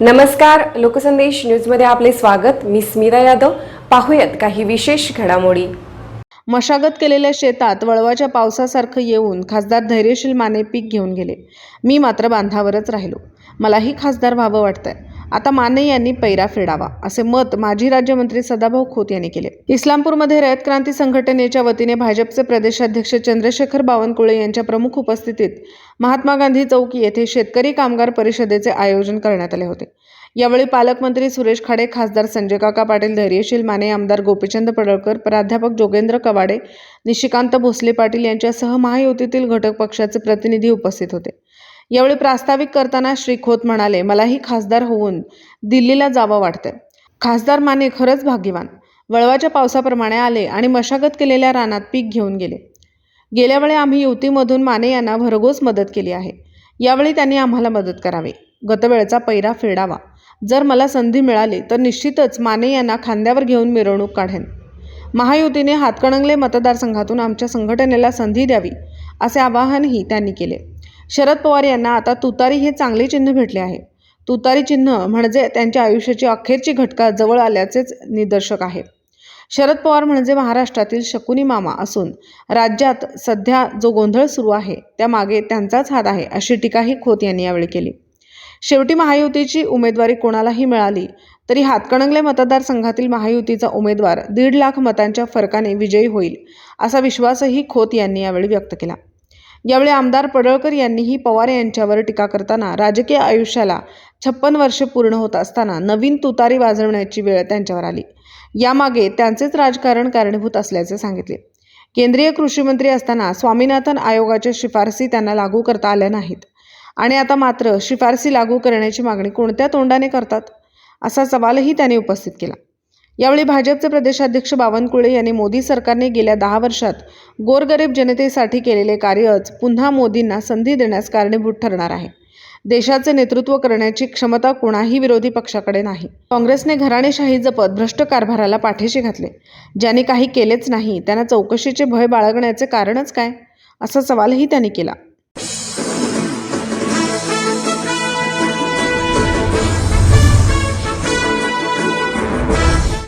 नमस्कार लोकसंदेश न्यूजमध्ये आपले स्वागत. मी स्मिता यादव. पाहूयात काही विशेष घडामोडी. मशागत केलेल्या शेतात वळवाच्या पावसासारखं येऊन खासदार धैर्यशील माने पीक घेऊन गेले. मी मात्र बांधावरच राहिलो. मलाही खासदार व्हावं वाटतंय. आता माने यांनी पैरा फेडावा असे मत माजी राज्यमंत्री सदाभाऊ खोत यांनी केले. इस्लामपूरमध्ये रयत क्रांती संघटनेच्या वतीने भाजपचे प्रदेशाध्यक्ष चंद्रशेखर बावनकुळे यांच्या प्रमुख उपस्थितीत महात्मा गांधी चौक येथे शेतकरी कामगार परिषदेचे आयोजन करण्यात आले होते. यावेळी पालकमंत्री सुरेश खाडे खासदार संजय काका पाटील धैर्यशील माने आमदार गोपीचंद पडळकर प्राध्यापक जोगेंद्र कवाडे निशिकांत भोसले पाटील यांच्यासह महायुतीतील घटक पक्षाचे प्रतिनिधी उपस्थित होते. यावेळी प्रास्ताविक करताना श्री खोत म्हणाले मलाही खासदार होऊन दिल्लीला जावं वाटतंय. खासदार माने खरंच भाग्यवान. वळवाच्या पावसाप्रमाणे आले आणि मशागत केलेल्या रानात पीक घेऊन गेले. गेल्या वेळी आम्ही युतीमधून माने यांना भरघोस मदत केली आहे. यावेळी त्यांनी आम्हाला मदत करावी. गतवेळचा पैरा फेडावा. जर मला संधी मिळाली तर निश्चितच माने यांना खांद्यावर घेऊन मिरवणूक काढेन. महायुतीने हातकणंगले मतदारसंघातून आमच्या संघटनेला संधी द्यावी असे आवाहनही त्यांनी केले. शरद पवार यांना आता तुतारी हे चांगले चिन्ह भेटले आहे. तुतारी चिन्ह म्हणजे त्यांच्या आयुष्याची अखेरची घटका जवळ आल्याचेच निदर्शक आहे. शरद पवार म्हणजे महाराष्ट्रातील शकुनी मामा असून राज्यात सध्या जो गोंधळ सुरू आहे त्यामागे त्यांचाच हात आहे अशी टीकाही खोत यांनी यावेळी केली. शेवटी महायुतीची उमेदवारी कोणालाही मिळाली तरी हातकणंगले मतदारसंघातील महायुतीचा उमेदवार दीड लाख मतांच्या फरकाने विजयी होईल असा विश्वासही खोत यांनी यावेळी व्यक्त केला. यावेळी आमदार पडळकर यांनीही पवार यांच्यावर टीका करताना राजकीय आयुष्याला छप्पन वर्ष पूर्ण होत असताना नवीन तुतारी वाजवण्याची वेळ त्यांच्यावर आली. यामागे त्यांचेच राजकारण कारणीभूत असल्याचे सांगितले. केंद्रीय कृषी मंत्री असताना स्वामीनाथन आयोगाच्या शिफारसी त्यांना लागू करता आल्या नाहीत. आणि आता मात्र शिफारसी लागू करण्याची मागणी कोणत्या तोंडाने करतात? असा सवालही त्यांनी उपस्थित केला. यावेळी भाजपचे प्रदेशाध्यक्ष बावनकुळे यांनी मोदी सरकारने गेल्या दहा वर्षात गोरगरीब जनतेसाठी केलेले कार्यच पुन्हा मोदींना संधी देण्यास कारणीभूत ठरणार आहे. देशाचे नेतृत्व करण्याची क्षमता कोणाही विरोधी पक्षाकडे नाही. काँग्रेसने घराणेशाही जपत भ्रष्ट कारभाराला पाठीशी घातले. ज्यांनी काही केलेच नाही त्यांना चौकशीचे भय बाळगण्याचे कारणच काय? असा सवालही त्यांनी केला.